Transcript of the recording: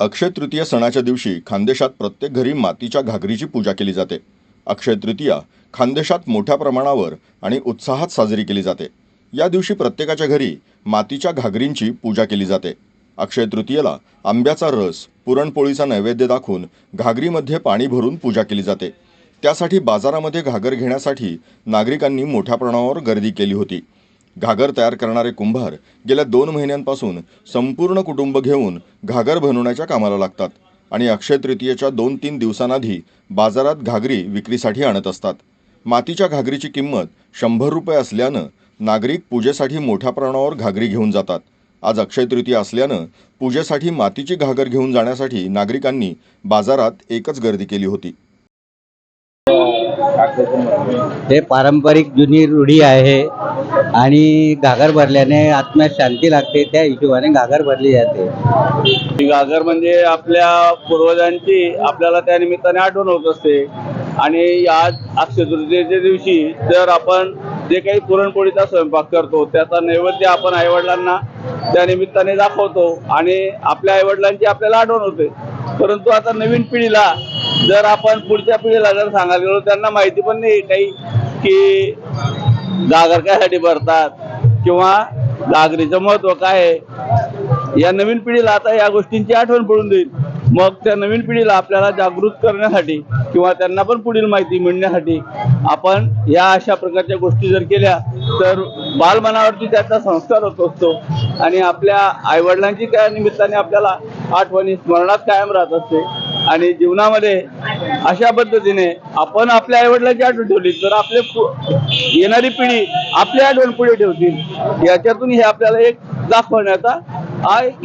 अक्षय तृतीय सणाच्या दिवशी खानदेशात प्रत्येक घरी मातीच्या घागरीची पूजा केली जाते. अक्षय तृतीया खानदेशात मोठ्या प्रमाणावर आणि उत्साहात साजरी केली जाते. या दिवशी प्रत्येकाच्या घरी मातीच्या घागरींची पूजा केली जाते. अक्षय तृतीयेला आंब्याचा रस पुरणपोळीचा नैवेद्य दाखवून घागरीमध्ये पाणी भरून पूजा केली जाते. त्यासाठी बाजारामध्ये घागर घेण्यासाठी नागरिकांनी मोठ्या प्रमाणावर गर्दी केली होती. घागर तयार करणारे कुंभार गेल्या दोन महिन्यांपासून संपूर्ण कुटुंब घेऊन घागर बनवण्याच्या कामाला लागतात आणि अक्षय तृतीयेच्या दोन तीन दिवसांआधी बाजारात घागरी विक्रीसाठी आणत असतात. मातीच्या घागरीची किंमत शंभर रुपये असल्यानं नागरिक पूजेसाठी मोठ्या प्रमाणावर घागरी घेऊन जातात. आज अक्षय तृतीय असल्यानं पूजेसाठी मातीची घागर घेऊन जाण्यासाठी नागरिकांनी बाजारात एकच गर्दी केली होती. हे पारंपरिक जुनी रूढी आहे. आणि घागर भरल्याने आत्म्यात शांती लागते त्या हिशोबाने घागर भरली जाते. घागर म्हणजे आपल्या पूर्वजांची आपल्याला त्या निमित्ताने आठवण होत असते. आणि आज अक्षय तृतीयेच्या दिवशी जर आपण जे काही पुरणपोळीचा स्वयंपाक करतो त्याचा नैवेद्य आपण आईवडिलांना त्या निमित्ताने दाखवतो आणि आपल्या आईवडिलांची आपल्याला आठवण होते. परंतु आता नवीन पिढीला जर आपण पुढच्या पिढीला जर सांगायला गेलो त्यांना माहिती पण नाही काही की जागर कायसाठी भरतात. किंवा जागरीचं महत्त्व काय आहे? या नवीन पिढीला आता या गोष्टींची आठवण पडून देईल. मग त्या नवीन पिढीला आपल्याला जागृत करण्यासाठी किंवा त्यांना पण पुढील माहिती मिळण्यासाठी आपण या अशा प्रकारच्या गोष्टी जर केल्या तर बालमनावरती त्याचा संस्कार होत असतो. आणि आपल्या आईवडिलांची त्या निमित्ताने आपल्याला आठवणी स्मरणात कायम राहत असते. आणि जीवनामध्ये अशा पद्धतीने आपण आपल्या आईवडिलांची आठवण ठेवली. तर आपले येणारी पिढी आपली आठवण पुढे ठेवतील याच्यातून हे आपल्याला एक दाखवण्याचा हा एक